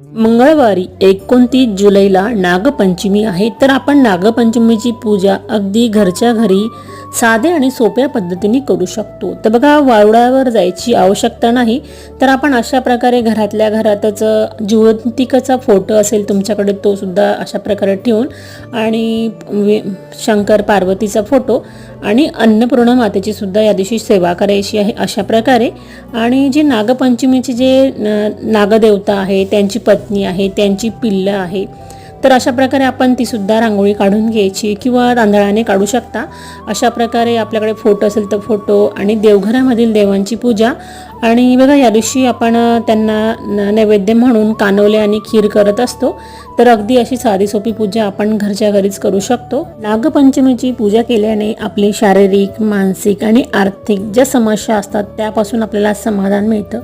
मंगळवारी एकोणतीस जुलैला नागपंचमी आहे. तर आपण नागपंचमीची पूजा अगदी घरच्या घरी साधे आणि सोप्या पद्धतीने करू शकतो. तर बघा वावडावर जायची आवश्यकता नाही. तर आपण अशा प्रकारे घरातल्या घरातच जिवंतिकाचा फोटो असेल तुमच्याकडे तो सुद्धा अशा प्रकारे ठेवून आणि शंकर पार्वतीचा फोटो आणि अन्नपूर्णा मातेची सुद्धा या दिवशी सेवा करायची आहे अशा प्रकारे. आणि जे नागपंचमीचे जे न- नागदेवता आहे त्यांची पत्नी आहे त्यांची पिल्लं आहे तर अशा प्रकारे आपण ती सुद्धा रांगोळी काढून घ्यायची किंवा तांदळाने काढू शकता. अशा प्रकारे आपल्याकडे फोटो असेल तर फोटो आणि देवघरामधील देवांची पूजा. आणि बघा या दिवशी आपण त्यांना न- नैवेद्य म्हणून कानवले आणि खीर करत असतो. तर अगदी अशी साधी सोपी पूजा आपण घरच्या घरीच करू शकतो. नागपंचमीची पूजा केल्याने आपली शारीरिक मानसिक आणि आर्थिक ज्या समस्या असतात त्यापासून आपल्याला समाधान मिळतं.